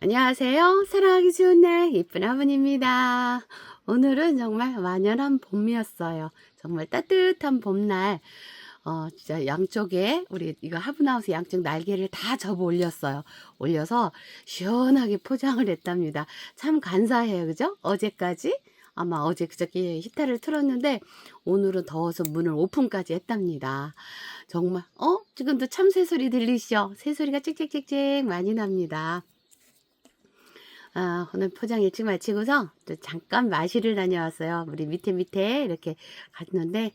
안녕하세요. 사랑하기 좋은 날, 이쁜 아버님입니다. 오늘은 정말 완연한 봄이었어요. 정말 따뜻한 봄날. 어, 진짜 양쪽에 우리 이거 하브나우스 양쪽 날개를 다 접어 올렸어요. 올려서 시원하게 포장을 했답니다. 참 간사해요. 그죠? 어제까지 아마 어제 그저께 히터를 틀었는데 오늘은 더워서 문을 오픈까지 했답니다. 정말 어? 지금도 참 새 소리 들리시죠? 새 소리가 찍찍찍찍 많이 납니다. 아, 오늘 포장 일찍 마치고서 또 잠깐 마실을 다녀왔어요. 우리 밑에 밑에 이렇게 갔는데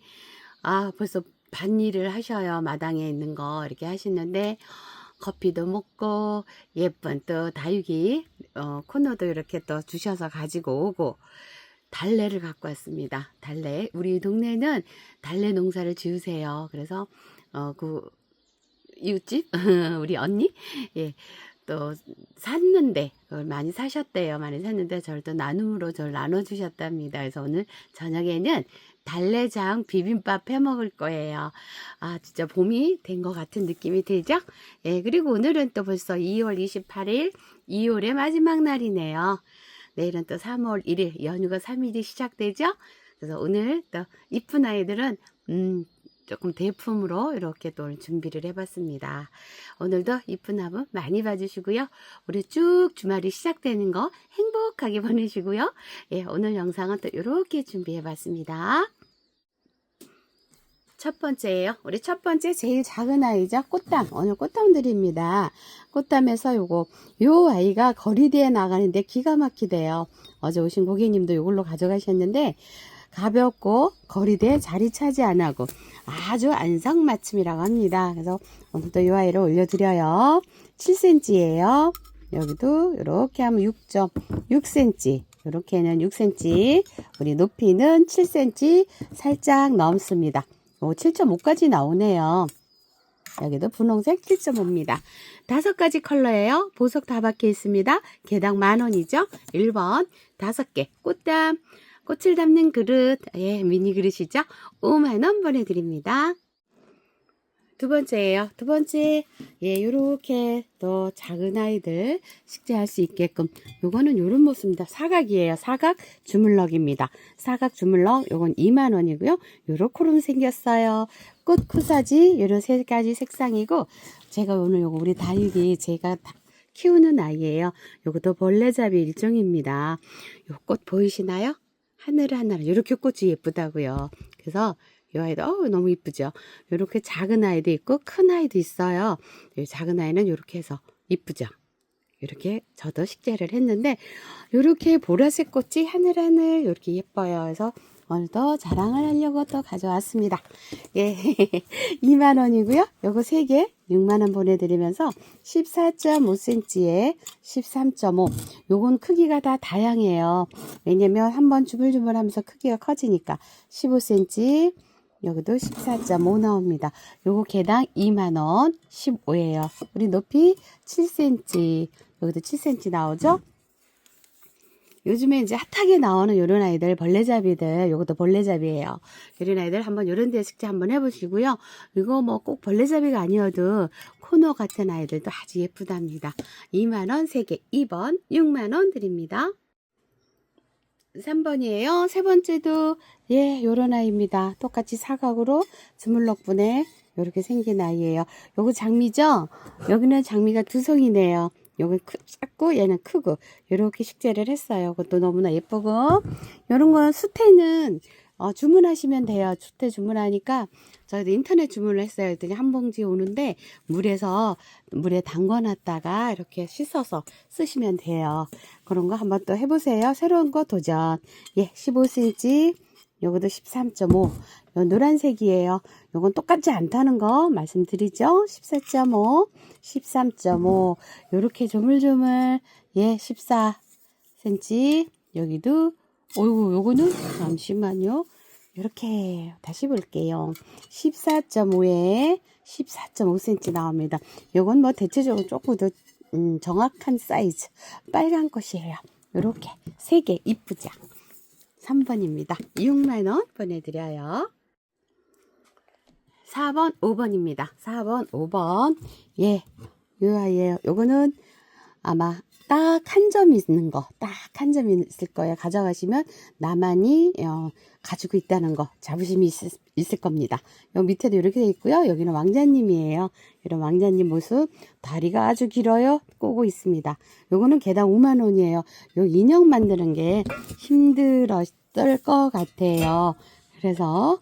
아, 벌써 밭일을 하셔요. 마당에 있는 거 이렇게 하시는데 커피도 먹고 예쁜 또 다육이 어, 코너도 이렇게 또 주셔서 가지고 오고 달래를 갖고 왔습니다. 달래. 우리 동네는 달래 농사를 지으세요. 그래서 어, 그 이웃집 우리 언니 예. 또 샀는데 그걸 많이 사셨대요. 많이 샀는데 저를 또 나눔으로 저를 나눠주셨답니다. 그래서 오늘 저녁에는 달래장 비빔밥 해 먹을 거예요. 아 진짜 봄이 된 것 같은 느낌이 들죠? 예 그리고 오늘은 또 벌써 2월 28일 2월의 마지막 날이네요. 내일은 또 3월 1일 연휴가 3일이 시작되죠? 그래서 오늘 또 이쁜 아이들은 음 조금 대품으로 이렇게 또 준비를 해봤습니다. 오늘도 이쁜 화분 많이 봐주시고요. 우리 쭉 주말이 시작되는 거 행복하게 보내시고요. 예, 오늘 영상은 또 이렇게 준비해봤습니다. 첫 번째예요. 우리 첫 번째 제일 작은 아이죠. 꽃담. 오늘 꽃담 드립니다. 꽃담에서 요거 요 아이가 거리대에 나가는데 기가 막히대요. 어제 오신 고객님도 요걸로 가져가셨는데 가볍고 거리대에 자리 차지 안 하고 아주 안성맞춤이라고 합니다. 그래서 오늘도 이 아이를 올려드려요. 7cm예요. 여기도 이렇게 하면 6.6cm. 이렇게는 6cm. 우리 높이는 7cm 살짝 넘습니다. 오, 7.5까지 나오네요. 여기도 분홍색 7.5입니다. 다섯 가지 컬러예요. 보석 다 박혀 있습니다. 개당 만 원이죠. 1번 다섯 개 꽃담 꽃을 담는 그릇, 예, 미니 그릇이죠. 5만원 보내드립니다. 두 번째예요. 두 번째, 예, 요렇게 또 작은 아이들 식재할 수 있게끔. 요거는 요런 모습입니다. 사각이에요. 사각 주물럭입니다. 사각 주물럭, 요건 2만 원이고요. 요렇게로 생겼어요. 꽃 쿠사지, 요런 세 가지 색상이고, 제가 오늘 요거 우리 다육이 제가 키우는 아이예요. 요것도 벌레잡이 일종입니다. 요 꽃 보이시나요? 하늘 하늘 이렇게 꽃이 예쁘다고요. 그래서 이 아이도 어우, 너무 이쁘죠. 이렇게 작은 아이도 있고 큰 아이도 있어요. 이 작은 아이는 이렇게 해서 이쁘죠. 이렇게 저도 식재를 했는데 이렇게 보라색 꽃이 하늘하늘 이렇게 예뻐요. 그래서 오늘도 자랑을 하려고 또 가져왔습니다. 예, 2만 원이고요. 요거 3개 6만 원 보내드리면서 14.5cm에 13.5. 요건 크기가 다 다양해요. 왜냐면 한번 주물주물 하면서 크기가 커지니까 15cm. 여기도 14.5 나옵니다. 요거 개당 2만원 15예요. 우리 높이 7cm. 여기도 7cm 나오죠? 요즘에 이제 핫하게 나오는 요런 아이들 벌레잡이들 요것도 벌레잡이에요. 이런 아이들 한번 요런 데 식재 한번 해보시고요. 이거 뭐 꼭 벌레잡이가 아니어도 코너 같은 아이들도 아주 예쁘답니다. 2만원 3개 2번 6만원 드립니다. 3번이에요. 세 번째도 예 요런 아이입니다. 똑같이 사각으로 주물럭분에 이렇게 생긴 아이예요. 요거 장미죠? 여기는 장미가 두 송이네요 요거 크, 작고 얘는 크고 이렇게 식재를 했어요. 그것도 너무나 예쁘고 이런 건 수태는 어, 주문하시면 돼요. 수태 주문하니까 저희도 인터넷 주문을 했어요. 그랬더니 한 봉지 오는데 물에서 물에 담궈놨다가 이렇게 씻어서 쓰시면 돼요. 그런 거 한번 또 해보세요. 새로운 거 도전. 예, 15cm. 요것도 13.5. 요 노란색이에요. 요건 똑같지 않다는 거 말씀드리죠. 14.5, 13.5. 요렇게 조물조물 예, 14cm. 여기도 어이구 요거는 잠시만요. 이렇게 다시 볼게요. 14.5에 14.5cm 나옵니다. 요건 뭐 대체적으로 조금 더 음, 정확한 사이즈 빨간 것이에요. 요렇게 세 개 이쁘죠? 3번입니다. 6만원 보내드려요. 4번, 5번입니다. 4번, 5번. 예, 요 아이예요. 요거는 아마 딱 한 점 있는 거, 딱 한 점 있을 거예요. 가져가시면 나만이 어, 가지고 있다는 거 자부심이 있, 있을 겁니다. 여기 밑에도 이렇게 돼 있고요. 여기는 왕자님이에요. 이런 왕자님 모습 다리가 아주 길어요. 꼬고 있습니다. 요거는 개당 5만 원이에요. 요 인형 만드는 게 힘들었을 것 같아요. 그래서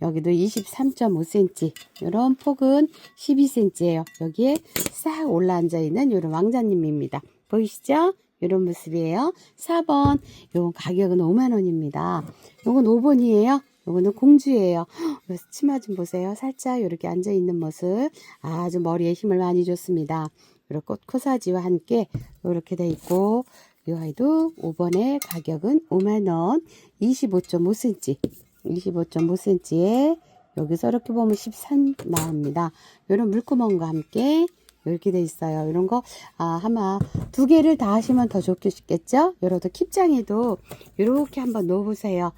여기도 23.5cm 이런 폭은 12cm예요. 여기에 싹 올라앉아 있는 이런 왕자님입니다. 보이시죠? 이런 모습이에요. 4번 요건 가격은 5만 원입니다. 요건 5번이에요. 요거는 공주예요. 요 치마 좀 보세요. 살짝 이렇게 앉아 있는 모습 아주 머리에 힘을 많이 줬습니다. 꽃 코사지와 함께 이렇게 돼 있고 이 아이도 5번의 가격은 5만 원 25.5cm 25.5cm에 여기서 이렇게 보면 13 나옵니다. 이런 물구멍과 함께 이렇게 돼 있어요. 이런 거 아, 아마 두 개를 다 하시면 더 좋겠죠? 여러분 킵장에도 이렇게 한번 놓아보세요.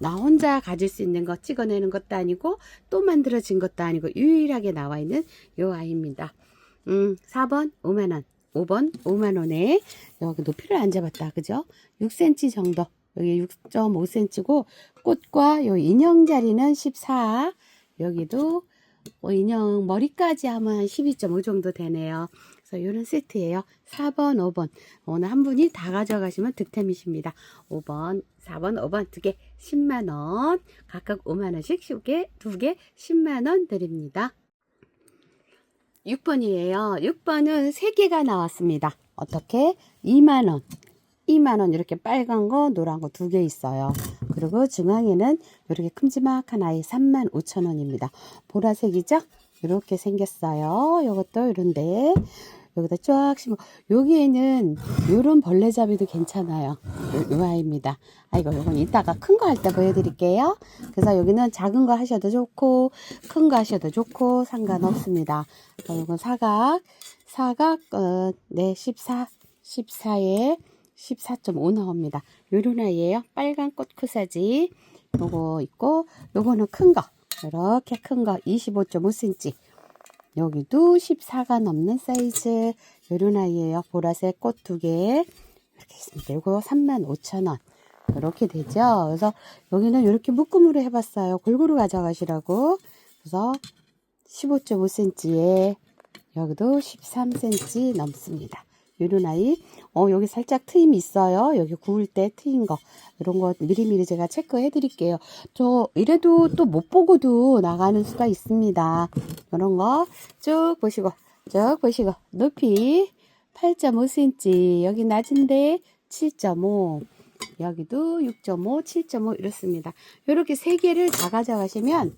나 혼자 가질 수 있는 거 찍어내는 것도 아니고 또 만들어진 것도 아니고 유일하게 나와 있는 요 아이입니다. 음, 4번 5만 원, 5번 5만 원에 여기 높이를 안 잡았다, 그죠? 6cm 정도. 여기 6.5cm고 꽃과 요 인형 자리는 14. 여기도 어, 인형 머리까지 하면 한12.5 정도 되네요. 그래서 이런 세트예요. 4번, 5번. 오늘 한 분이 다 가져가시면 득템이십니다. 5번, 4번, 5번 두 개 10만 원. 각각 5만 원씩 쉽게 두개 10만 원 드립니다. 6번이에요. 6번은 3개가 나왔습니다. 어떻게? 2만 원. 2만 원 이렇게 빨간 거, 노란 거 두 개 있어요. 그리고 중앙에는 이렇게 큼지막한 아이 3만 5천 원입니다. 보라색이죠? 이렇게 생겼어요. 이것도 이런데 여기다 쫙 심어. 여기에는 요런 벌레잡이도 괜찮아요. 요, 요 아이입니다. 아이고 요건 이따가 큰 거 할 때 보여드릴게요. 그래서 여기는 작은 거 하셔도 좋고 큰 거 하셔도 좋고 상관없습니다. 이건 사각 사각 어, 네 14, 14에 14.5 나옵니다. 요런 아이예요. 빨간 꽃 쿠사지. 요거 있고 요거는 큰 거. 이렇게 큰 거 25.5cm. 여기도 14가 넘는 사이즈. 요런 아이예요. 보라색 꽃 두 개. 이렇게 있습니다. 요거 35,000원. 이렇게 되죠. 그래서 여기는 이렇게 묶음으로 해봤어요. 골고루 가져가시라고. 그래서 15.5cm에 여기도 13cm 넘습니다. 요런 아이. 어, 여기 살짝 트임이 있어요. 여기 구울 때 트인 거. 이런 거 미리미리 제가 체크해 드릴게요. 저, 이래도 또 못 보고도 나가는 수가 있습니다. 이런 거 쭉 보시고, 쭉 보시고, 높이 8.5cm. 여기 낮은데 7.5. 여기도 6.5, 7.5 이렇습니다. 이렇게 세 개를 다 가져가시면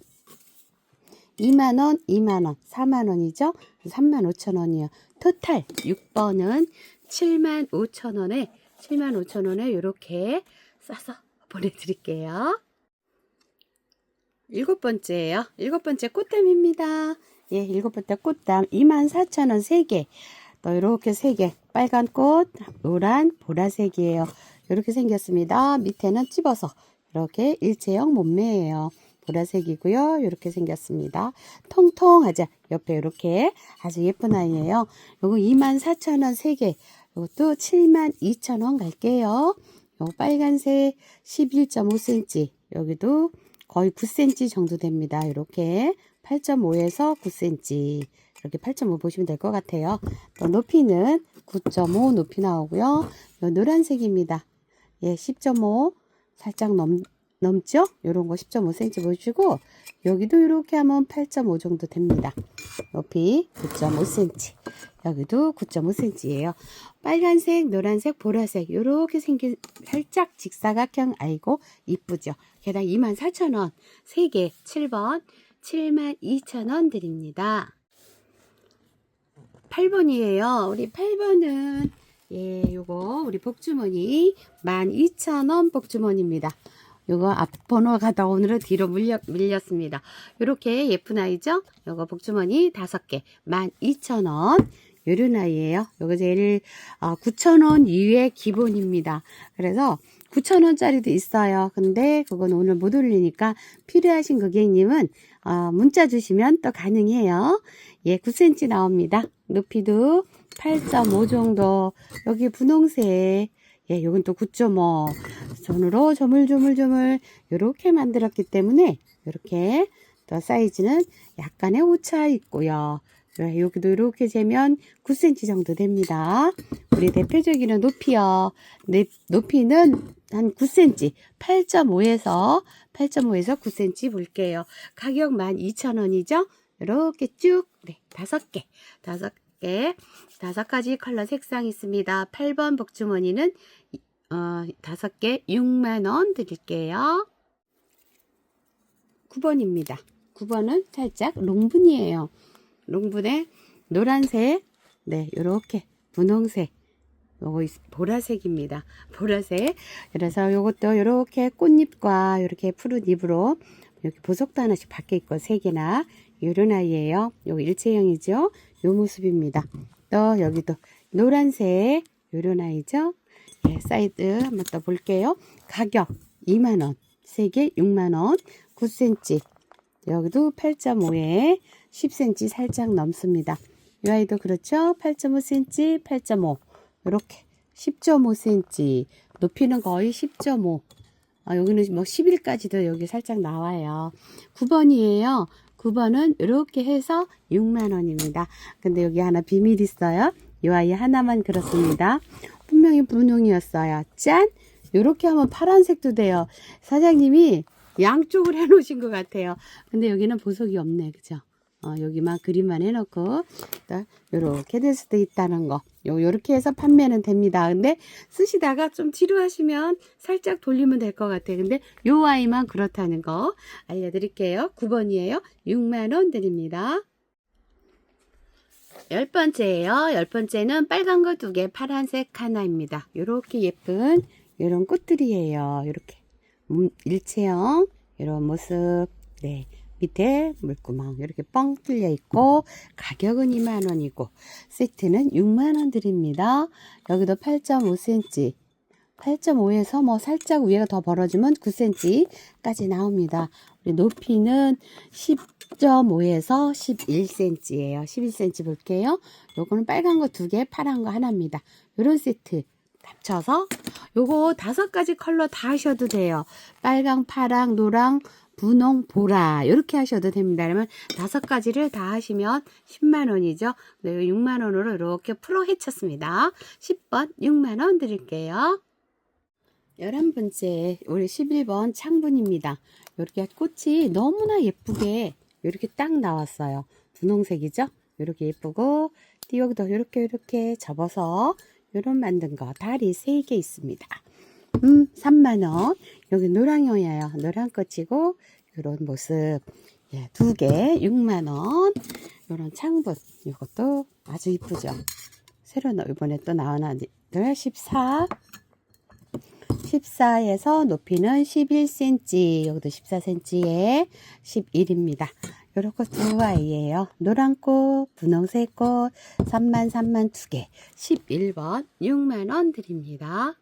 2만원, 2만원, 4만원이죠? 3만 5천원이요. 토탈 6번은 7만 5천 원에 7만 5천 원에 이렇게 싸서 보내드릴게요. 일곱 번째예요. 일곱 번째 꽃담입니다. 예, 일곱 번째 꽃담 2만 4천 원 3개. 또 이렇게 3개. 빨간 꽃, 노란, 보라색이에요. 이렇게 생겼습니다. 밑에는 찝어서 이렇게 일체형 몸매예요. 보라색이고요. 이렇게 생겼습니다. 통통하죠. 옆에 이렇게 아주 예쁜 아이예요. 요거 24,000원 3개. 이것도 72,000원 갈게요. 요거 빨간색 11.5cm. 여기도 거의 9cm 정도 됩니다. 이렇게 8.5에서 9cm. 이렇게 8.5 보시면 될 것 같아요. 또 높이는 9.5 높이 나오고요. 요 노란색입니다. 예, 10.5 살짝 넘, 넘죠? 요런 거 10.5cm 보시고 여기도 이렇게 하면 8.5 정도 됩니다. 높이 9.5cm. 여기도 9.5cm예요. 빨간색, 노란색, 보라색 요렇게 생긴 살짝 직사각형 아이고 이쁘죠? 개당 24,000원. 3개 7번 72,000원 드립니다. 8번이에요. 우리 8번은 예, 요거 우리 복주머니 12,000원 복주머니입니다. 요거 앞번호가 더 오늘은 뒤로 밀려, 밀렸습니다. 요렇게 예쁜 아이죠? 요거 복주머니 5개 12,000원. 요런 아이예요. 요거 제일 어, 9,000원 이외 기본입니다. 그래서 9,000원짜리도 있어요. 근데 그건 오늘 못 올리니까 필요하신 고객님은 어, 문자 주시면 또 가능해요. 예, 9cm 나옵니다. 높이도 8.5 정도. 여기 분홍색. 예, 요건 또 9.5. 손으로 조물조물조물 요렇게 만들었기 때문에 요렇게 또 사이즈는 약간의 오차 있고요. 예, 여기도 이렇게 재면 9cm 정도 됩니다. 우리 대표적인 높이요. 네, 높이는 한 9cm, 8.5에서 8.5에서 9cm 볼게요. 가격 12,000원이죠? 이렇게 쭉, 네, 다섯 개, 다섯 개, 다섯 가지 컬러 색상 있습니다. 8번 복주머니는 어, 다섯 개 6만 원 드릴게요. 9번입니다. 9번은 살짝 롱분이에요. 롱분에 노란색, 네, 요렇게 분홍색, 요거 있- 보라색입니다. 보라색. 그래서 요것도 요렇게 꽃잎과 요렇게 푸른 잎으로 이렇게 보석도 하나씩 밖에 있고 세 개나 요런 아이예요. 요 일체형이죠. 요 모습입니다. 또 여기도 노란색 요런 아이죠. 예, 사이드 한번 더 볼게요. 가격 2만원, 3개 6만원, 9cm. 여기도 8.5에 10cm 살짝 넘습니다. 이 아이도 그렇죠. 8.5cm, 8.5. 이렇게 10.5cm. 높이는 거의 10.5. 아, 여기는 뭐 11까지도 여기 살짝 나와요. 9번이에요. 9번은 이렇게 해서 6만원입니다. 근데 여기 하나 비밀 있어요. 이 아이 하나만 그렇습니다. 분명히 분홍이었어요. 짠! 요렇게 하면 파란색도 돼요. 사장님이 양쪽을 해놓으신 것 같아요. 근데 여기는 보석이 없네. 그죠? 어, 여기만 그림만 해놓고, 또 요렇게 될 수도 있다는 거. 요, 요렇게 해서 판매는 됩니다. 근데 쓰시다가 좀 지루하시면 살짝 돌리면 될 것 같아요. 근데 요 아이만 그렇다는 거 알려드릴게요. 9번이에요. 6만원 드립니다. 열 번째예요. 열 번째는 빨간 거 두 개, 파란색 하나입니다. 요렇게 예쁜 이런 꽃들이에요. 이렇게 음, 일체형 이런 모습. 네. 밑에 물구멍 이렇게 뻥 뚫려 있고 가격은 2만 원이고 세트는 6만 원 드립니다. 여기도 8.5cm 8.5에서 뭐 살짝 위에가 더 벌어지면 9cm까지 나옵니다. 우리 높이는 10.5에서 11cm예요. 11cm 볼게요. 요거는 빨간 거 두 개, 파란 거 하나입니다. 요런 세트 합쳐서 요거 다섯 가지 컬러 다 하셔도 돼요. 빨강, 파랑, 노랑, 분홍, 보라 이렇게 하셔도 됩니다. 그러면 다섯 가지를 다 하시면 10만 원이죠. 네, 6만 원으로 이렇게 프로 해쳤습니다. 10번 6만 원 드릴게요. 11번째 우리 11번 창분입니다. 이렇게 꽃이 너무나 예쁘게 이렇게 딱 나왔어요. 분홍색이죠? 이렇게 예쁘고 띄워도 이렇게 이렇게 접어서 이런 만든 거 다리 3개 있습니다. 음, 3만원. 여기 노랑이에요. 노랑 꽃이고, 이런 모습. 예, 두 개, 6만원. 이런 창분. 이것도 아주 이쁘죠. 새로 나- 이번에 또 나온 아이들 14. 14에서 높이는 11cm. 여기도 14cm에 11입니다. 요렇게 두 아이예요. 노란꽃, 분홍색 꽃, 3만, 3만 두 개. 11번, 6만원 드립니다.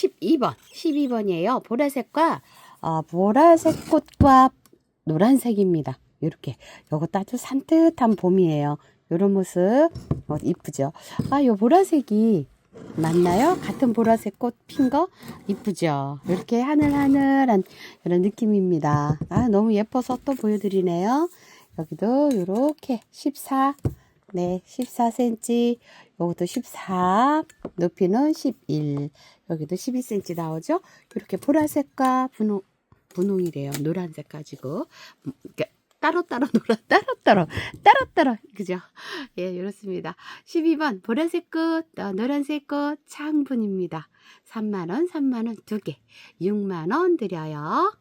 12번, 12번이에요. 보라색과, 어, 보라색 꽃과 노란색입니다. 이렇게. 요것도 아주 산뜻한 봄이에요. 요런 모습. 어, 이쁘죠? 아, 요 보라색이 맞나요? 같은 보라색 꽃 핀 거? 이쁘죠? 이렇게 하늘하늘한 이런 느낌입니다. 아, 너무 예뻐서 또 보여드리네요. 여기도 요렇게 14, 네, 14cm, 요것도 14, 높이는 11, 여기도 12cm 나오죠? 이렇게 보라색과 분홍, 분홍이래요. 노란색 가지고. 음, 이렇게 따로따로 놀아, 따로따로, 따로따로, 그죠? 예, 이렇습니다. 12번, 보라색 꽃, 어, 노란색 꽃, 창분입니다. 3만원, 3만원 두 개, 6만원 드려요.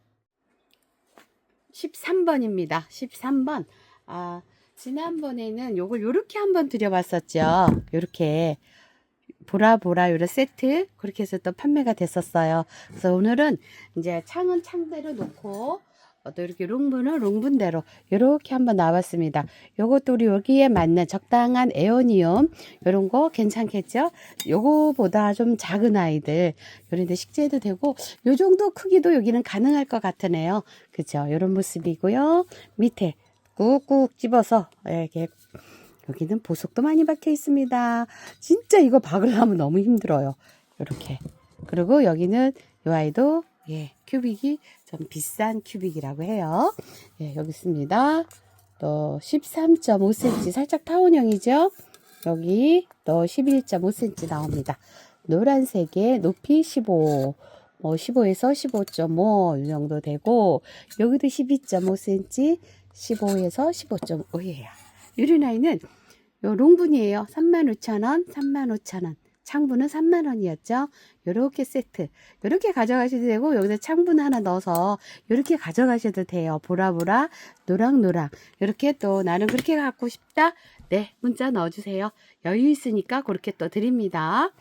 13번입니다. 13번. 아, 지난번에는 요걸 요렇게 한번 드려봤었죠. 요렇게. 보라보라 요런 세트 그렇게 해서 또 판매가 됐었어요. 그래서 오늘은 이제 창은 창대로 놓고 어, 또 이렇게 롱분은 롱분대로 이렇게 한번 나왔습니다. 요것도 우리 여기에 맞는 적당한 에어니움 이런 거 괜찮겠죠? 요거보다 좀 작은 아이들 요런데 식재도 되고 요 정도 크기도 여기는 가능할 것 같으네요. 그죠? 요런 모습이고요. 밑에 꾹꾹 집어서 이렇게 여기는 보석도 많이 박혀 있습니다. 진짜 이거 박으려면 너무 힘들어요. 이렇게. 그리고 여기는 이 아이도 예, 큐빅이 좀 비싼 큐빅이라고 해요. 예, 여기 있습니다. 또 13.5cm 살짝 타원형이죠. 여기 또 11.5cm 나옵니다. 노란색에 높이 15, 뭐 15에서 15.5 이 정도 되고 여기도 12.5cm, 15에서 15.5예요. 유리나이는 요 롱분이에요. 35,000원, 35,000원. 창분은 3만원이었죠. 요렇게 세트. 요렇게 가져가셔도 되고, 여기다 창분 하나 넣어서 요렇게 가져가셔도 돼요. 보라보라, 노랑노랑. 요렇게 또 나는 그렇게 갖고 싶다. 네, 문자 넣어주세요. 여유 있으니까 그렇게 또 드립니다.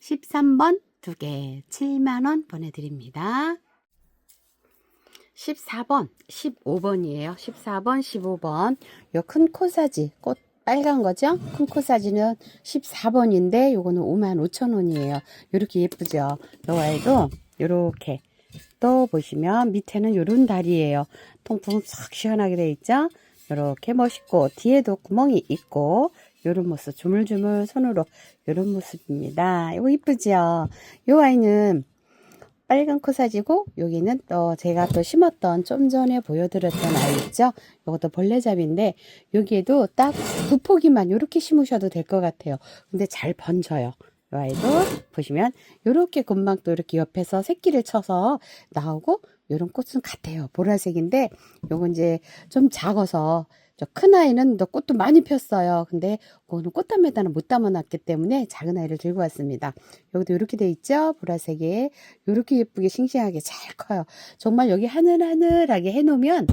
13번 두 개, 7만원 보내드립니다. 14번, 15번이에요. 14번, 15번. 요 큰 코사지, 꽃 빨간 거죠? 큰 코사지는 14번인데 요거는 55,000원이에요. 요렇게 예쁘죠? 요 아이도 요렇게 또 보시면 밑에는 요런 다리예요. 통풍 싹 시원하게 돼 있죠? 요렇게 멋있고 뒤에도 구멍이 있고 요런 모습 주물주물 손으로 요런 모습입니다. 이거 이쁘죠? 요 아이는 빨간 코사지고 여기는 또 제가 또 심었던 좀 전에 보여드렸던 아이 있죠? 이것도 벌레잡인데 여기에도 딱 두 포기만 이렇게 심으셔도 될 것 같아요. 근데 잘 번져요. 이 아이도 보시면 이렇게 금방 또 이렇게 옆에서 새끼를 쳐서 나오고 이런 꽃은 같아요. 보라색인데 요건 이제 좀 작아서 저 큰 아이는 또 꽃도 많이 폈어요. 근데 그거는 꽃담에다는 못 담아놨기 때문에 작은 아이를 들고 왔습니다. 여기도 이렇게 돼 있죠? 보라색에 이렇게 예쁘게 싱싱하게 잘 커요. 정말 여기 하늘하늘하게 해놓으면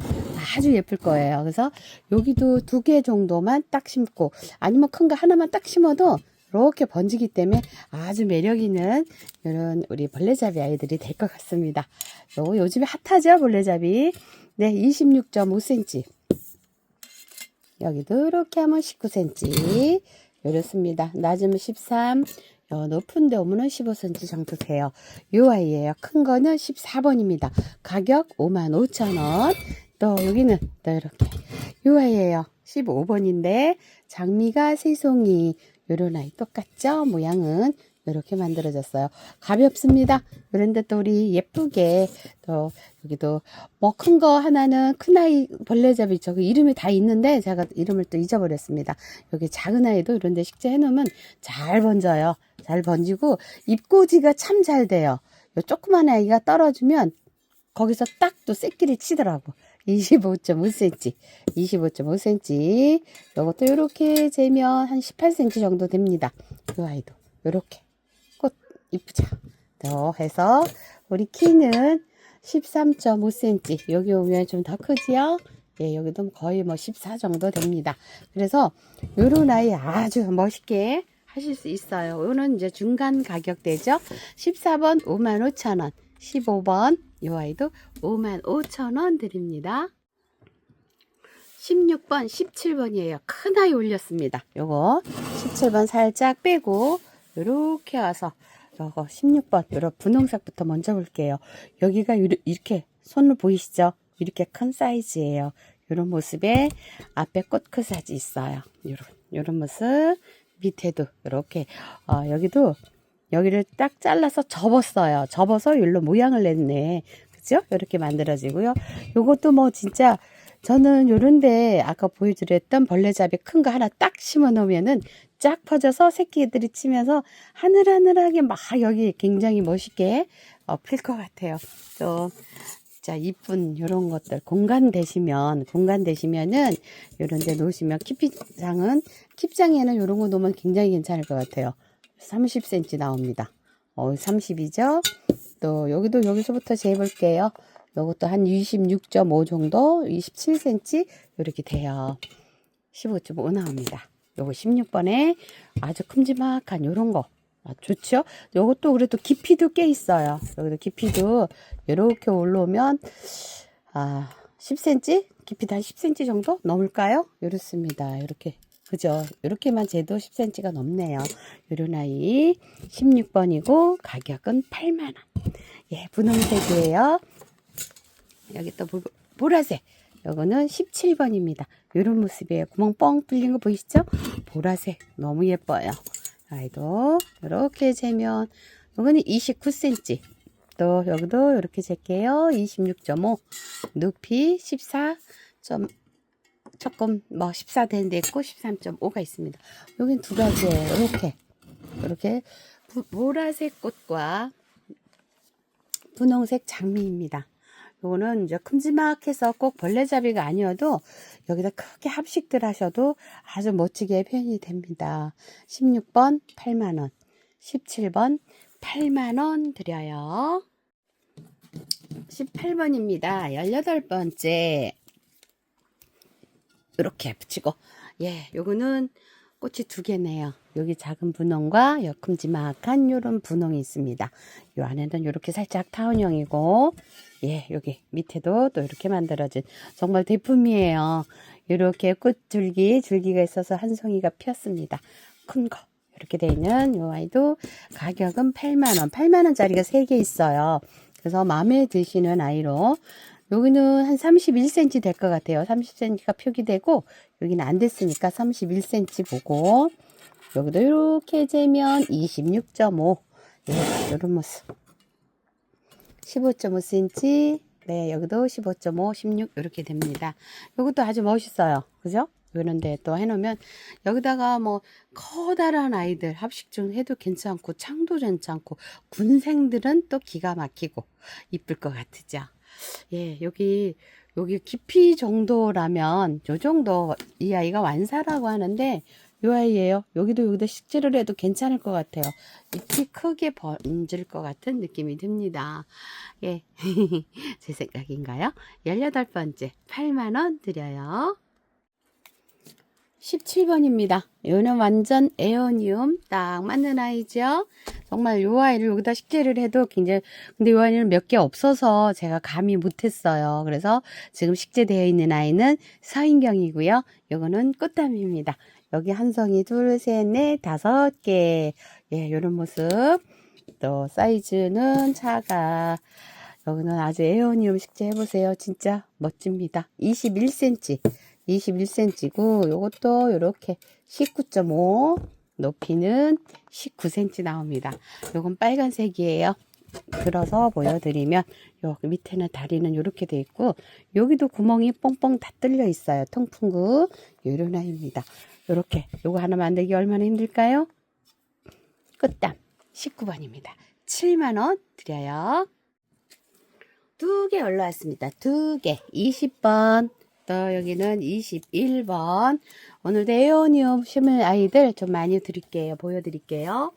아주 예쁠 거예요. 그래서 여기도 두 개 정도만 딱 심고 아니면 큰 거 하나만 딱 심어도 이렇게 번지기 때문에 아주 매력 있는 이런 우리 벌레잡이 아이들이 될 것 같습니다. 요 요즘에 핫하죠 벌레잡이. 네, 26.5cm. 여기도 이렇게 하면 19cm. 이렇습니다. 낮으면 13, 어, 높은 데 오면은 15cm 정도 돼요. 요 아이예요. 큰 거는 14번입니다. 가격 55,000원. 또 여기는 또 이렇게 요 아이예요. 15번인데 장미가 세 송이 요런 아이 똑같죠? 모양은 이렇게 만들어졌어요. 가볍습니다. 그런데 또 우리 예쁘게 또 여기도 뭐 큰 거 하나는 큰 아이 벌레잡이 저기 이름이 다 있는데 제가 이름을 또 잊어버렸습니다. 여기 작은 아이도 이런데 식재 해 놓으면 잘 번져요. 잘 번지고 입꼬지가 참 잘 돼요. 요 조그만 아이가 떨어지면 거기서 딱 또 새끼를 치더라고. 25.5cm, 25.5cm. 요것도 이렇게 재면 한 18cm 정도 됩니다. 요 아이도 요렇게 꽃 이쁘죠. 또 해서 우리 키는 13.5cm. 여기 오면 좀 더 크지요? 예, 여기도 거의 뭐 14 정도 됩니다. 그래서 요런 아이 아주 멋있게 하실 수 있어요. 요는 이제 중간 가격대죠. 14번 55,000원, 15번 요 아이도 55,000원 드립니다. 16번, 17번이에요. 큰 아이 올렸습니다. 요거 17번 살짝 빼고 요렇게 와서 요거 16번 요런 분홍색부터 먼저 볼게요. 여기가 이렇게 손으로 보이시죠? 이렇게 큰 사이즈예요. 요런 모습에 앞에 꽃크사지 있어요. 요런 요런 모습 밑에도 이렇게 어, 여기도 여기를 딱 잘라서 접었어요. 접어서 일로 모양을 냈네. 그죠? 이렇게 만들어지고요. 요것도 뭐 진짜 저는 요런데 아까 보여드렸던 벌레잡이 큰 거 하나 딱 심어 놓으면은 쫙 퍼져서 새끼들이 치면서 하늘하늘하게 막 여기 굉장히 멋있게 어, 필것 같아요. 또 진짜 이쁜 요런 것들 공간 되시면 공간 되시면은 요런 데 놓으시면 키피장은 킵장에는 요런 거 놓으면 굉장히 괜찮을 것 같아요. 30cm 나옵니다. 어, 30이죠? 또 여기도 여기서부터 재볼게요. 요것도 한 26.5 정도, 27cm 이렇게 돼요. 15.5 나옵니다. 요거 16번에 아주 큼지막한 요런 거. 아, 좋죠? 요것도 그래도 깊이도 꽤 있어요. 여기도 깊이도 이렇게 올라오면 아, 10cm? 깊이도 한 10cm 정도 넘을까요? 이렇습니다. 이렇게 그죠? 이렇게만 재도 10cm가 넘네요. 요런 아이 16번이고 가격은 8만원. 예, 분홍색이에요. 여기 또 보, 보라색. 요거는 17번입니다. 요런 모습이에요. 구멍 뻥 뚫린 거 보이시죠? 보라색 너무 예뻐요. 아이도 이렇게 재면 요거는 29cm. 또 여기도 이렇게 잴게요. 26.5 높이 14. 점 조금 뭐 14 되는 데 있고 13.5가 있습니다. 여긴 두 가지예요. 이렇게 이렇게 부- 보라색 꽃과 분홍색 장미입니다. 요거는 이제 큼지막해서 꼭 벌레잡이가 아니어도 여기다 크게 합식들 하셔도 아주 멋지게 표현이 됩니다. 16번 8만원, 17번 8만원 드려요. 18번입니다. 18번째. 이렇게 붙이고, 예, 요거는 꽃이 두 개네요. 여기 작은 분홍과 요 큼지막한 요런 분홍이 있습니다. 요 안에는 이렇게 살짝 타원형이고, 예, 여기 밑에도 또 이렇게 만들어진 정말 대품이에요. 이렇게 꽃줄기, 줄기가 있어서 한 송이가 피었습니다. 큰 거. 이렇게 돼 있는 요 아이도 가격은 8만원. 8만원짜리가 3개 있어요. 그래서 마음에 드시는 아이로 여기는 한 31cm 될 것 같아요. 30cm가 표기되고 여기는 안 됐으니까 31cm 보고 여기도 이렇게 재면 26.5 예, 이런 모습 15.5cm 네 여기도 15.5 16 이렇게 됩니다. 이것도 아주 멋있어요. 그죠? 그런데 또 해놓으면 여기다가 뭐 커다란 아이들 합식중 해도 괜찮고 창도 괜찮고 군생들은 또 기가 막히고 이쁠 것 같으죠. 예, 여기 여기 깊이 정도라면 요 정도 이 아이가 완사라고 하는데 요 아이예요. 여기도 여기다 식재를 해도 괜찮을 것 같아요. 잎이 크게 번질 것 같은 느낌이 듭니다. 예, 제 생각인가요? 18번째 8만원 드려요. 17번입니다. 요는 완전 에어니움 딱 맞는 아이죠. 정말 요 아이를 여기다 식재를 해도 굉장히 근데 요 아이는 몇 개 없어서 제가 감히 못했어요. 그래서 지금 식재되어 있는 아이는 서인경이고요. 요거는 꽃담입니다. 여기 한 송이 둘, 셋, 넷, 다섯 개. 예, 요런 모습. 또 사이즈는 차가 여기는 아주 에어니움 식재 해보세요. 진짜 멋집니다. 21cm. 21cm고 요것도 이렇게 19.5 높이는 19cm 나옵니다. 요건 빨간색이에요. 들어서 보여드리면 여기 밑에는 다리는 이렇게 돼 있고 여기도 구멍이 뻥뻥 다 뚫려 있어요. 통풍구 요런 아이입니다. 요렇게 요거 하나 만들기 얼마나 힘들까요? 끝담 19번입니다. 7만원 드려요. 두 개 올라왔습니다. 두 개. 20번. 또 여기는 21번. 오늘도 에어니움 심을 아이들 좀 많이 드릴게요. 보여드릴게요.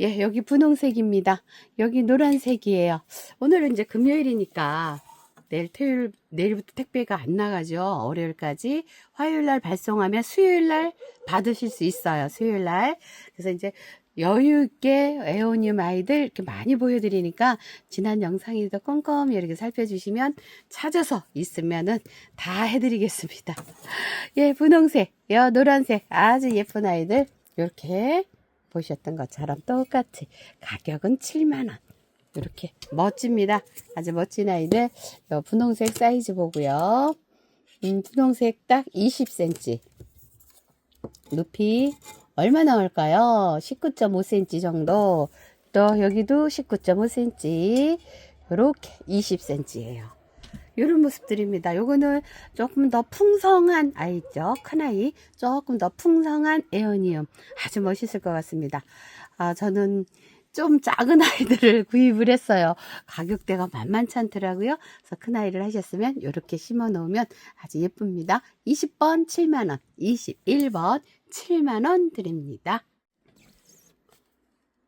예, 여기 분홍색입니다. 여기 노란색이에요. 오늘은 이제 금요일이니까 내일 토요일, 내일부터 택배가 안 나가죠. 월요일까지. 화요일 날 발송하면 수요일 날 받으실 수 있어요. 수요일 날. 그래서 이제 여유 있게 에오니움 아이들 이렇게 많이 보여드리니까 지난 영상에도 꼼꼼히 이렇게 살펴주시면 찾아서 있으면은 다 해드리겠습니다. 예, 분홍색, 여 노란색 아주 예쁜 아이들 이렇게 보셨던 것처럼 똑같이 가격은 7만 원. 이렇게 멋집니다. 아주 멋진 아이들. 요 분홍색 사이즈 보고요. 음, 분홍색 딱 20cm. 높이 얼마 나올까요? 19.5cm 정도. 또 여기도 19.5cm. 요렇게 20cm예요. 요런 모습들입니다. 요거는 조금 더 풍성한 아이죠. 큰 아이. 조금 더 풍성한 에어니움. 아주 멋있을 것 같습니다. 아, 저는 좀 작은 아이들을 구입을 했어요. 가격대가 만만치 않더라고요. 그래서 큰 아이를 하셨으면 이렇게 심어 놓으면 아주 예쁩니다. 20번 7만원, 21번 7만원 드립니다.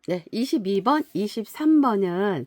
네, 22번, 23번은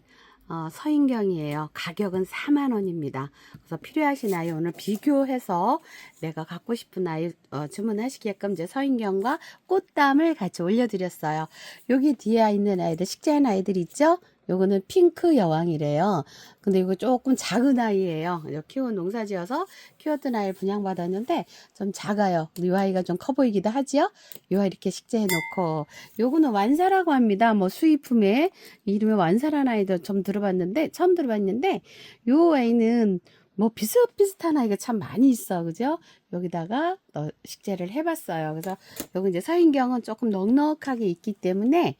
어, 서인경이에요. 가격은 4만원입니다. 그래서 필요하신 아이 오늘 비교해서 내가 갖고 싶은 아이 어, 주문하시게끔 이제 서인경과 꽃담을 같이 올려드렸어요. 여기 뒤에 있는 아이들, 식재한 아이들 있죠? 요거는 핑크 여왕이래요. 근데 이거 조금 작은 아이예요. 키운 농사 지어서 키웠던 아이를 분양받았는데 좀 작아요. 이 아이가 좀 커 보이기도 하지요? 요 아이 이렇게 식재해 놓고 요거는 완사라고 합니다. 뭐 수입품에 이름에 완사라는 아이도 좀 들어봤는데 처음 들어봤는데 요 아이는 뭐 비슷비슷한 아이가 참 많이 있어. 그죠? 여기다가 또 식재를 해봤어요. 그래서 여기 이제 서인경은 조금 넉넉하게 있기 때문에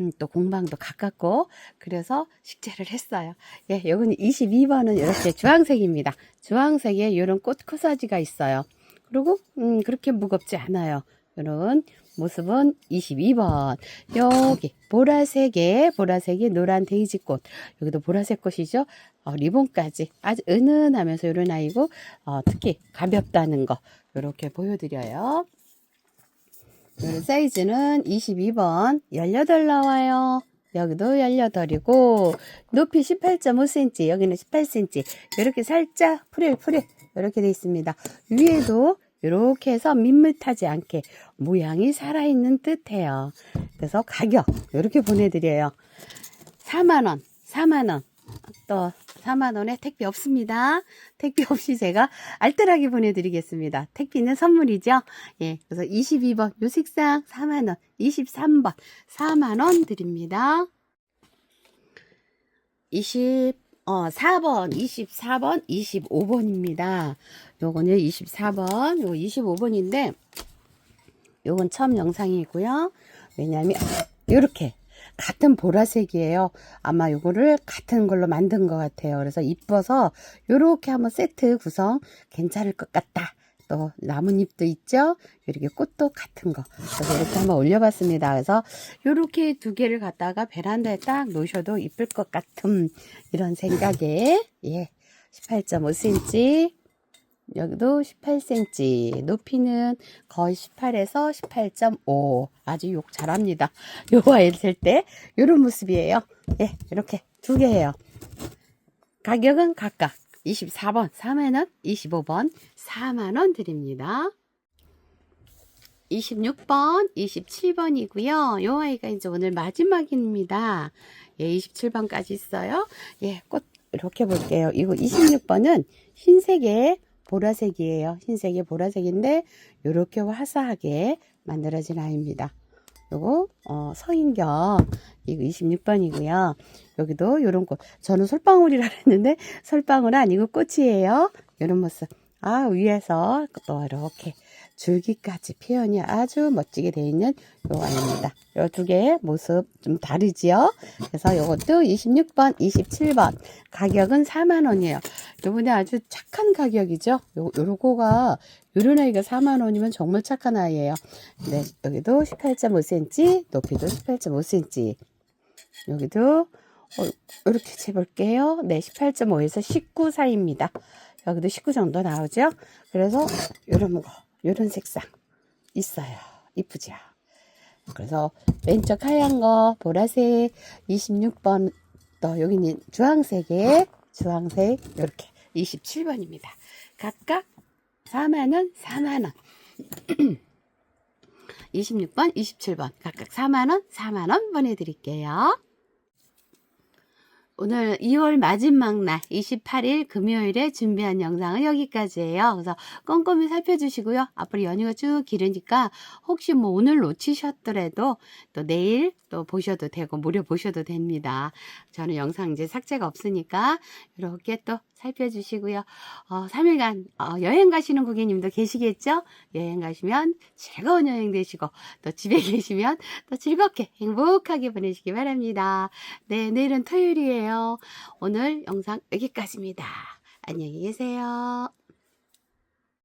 음, 또 공방도 가깝고 그래서 식재를 했어요. 예, 여기는 22번은 이렇게 주황색입니다. 주황색에 이런 꽃 코사지가 있어요. 그리고 음, 그렇게 무겁지 않아요. 이런 모습은 22번. 여기 보라색에 보라색이 노란 데이지꽃. 여기도 보라색 꽃이죠. 어, 리본까지 아주 은은하면서 이런 아이고 어, 특히 가볍다는 거 이렇게 보여드려요. 이 사이즈는 22번 18 나와요. 여기도 18이고 높이 18.5cm 여기는 18cm 이렇게 살짝 프릴프릴 이렇게 돼 있습니다. 위에도 이렇게 해서 밋밋하지 않게 모양이 살아있는 듯해요. 그래서 가격 이렇게 보내드려요. 4만원 4만원 또 4만원에 택배 없습니다. 택배 없이 제가 알뜰하게 보내드리겠습니다. 택배는 선물이죠. 예, 그래서 22번 요 색상 4만원, 23번 4만원 드립니다. 20, 어, 4번, 24번, 25번입니다. 요거는 24번, 요거 25번인데, 요건 처음 영상이고요. 왜냐면, 요렇게 같은 보라색이에요. 아마 요거를 같은 걸로 만든 것 같아요. 그래서 이뻐서 요렇게 한번 세트 구성 괜찮을 것 같다. 또 나뭇잎도 있죠. 이렇게 꽃도 같은 거. 그래서 이렇게 한번 올려봤습니다. 그래서 요렇게 두 개를 갖다가 베란다에 딱 놓으셔도 이쁠 것 같은 이런 생각에 예 18.5cm 여기도 18cm 높이는 거의 18에서 18.5 아주 욕 잘합니다. 요 아이 될때 요런 모습이에요. 예 이렇게 두 개예요. 가격은 각각 24번 4만원 25번 4만원 드립니다. 26번 27번이고요. 요 아이가 이제 오늘 마지막입니다. 예 27번까지 있어요. 예꽃 이렇게 볼게요. 이거 26번은 흰색에 보라색이에요. 흰색이 보라색인데 이렇게 화사하게 만들어진 아이입니다. 요거 어, 서인경 이거 26번이고요. 여기도 요런 꽃. 저는 솔방울이라 했는데 솔방울 아니고 꽃이에요. 요런 모습. 아 위에서 또 이렇게 줄기까지 표현이 아주 멋지게 되어 있는 요 아이입니다. 요 두 개의 모습 좀 다르지요? 그래서 요것도 26번, 27번 가격은 4만 원이에요. 요번에 아주 착한 가격이죠? 요, 요거가 요런 아이가 4만 원이면 정말 착한 아이예요. 네, 여기도 18.5cm, 높이도 18.5cm. 여기도 어, 이렇게 재볼게요. 네, 18.5에서 19 사이입니다. 여기도 19 정도 나오죠? 그래서 요런 거, 요런 색상 있어요. 이쁘죠? 그래서 왼쪽 하얀 거, 보라색 26번, 또 여기는 주황색에 주황색 이렇게 27번입니다. 각각 4만원, 4만원. 26번, 27번 각각 4만원, 4만원 보내드릴게요. 오늘 2월 마지막 날 28일 금요일에 준비한 영상은 여기까지예요. 그래서 꼼꼼히 살펴주시고요. 앞으로 연휴가 쭉 기르니까 혹시 뭐 오늘 놓치셨더라도 또 내일 또 보셔도 되고 무료 보셔도 됩니다. 저는 영상 이제 삭제가 없으니까 이렇게 또 살펴주시고요. 어, 3일간 어, 여행 가시는 고객님도 계시겠죠? 여행 가시면 즐거운 여행 되시고 또 집에 계시면 또 즐겁게 행복하게 보내시기 바랍니다. 네, 내일은 토요일이에요. 오늘 영상 여기까지입니다. 안녕히 계세요.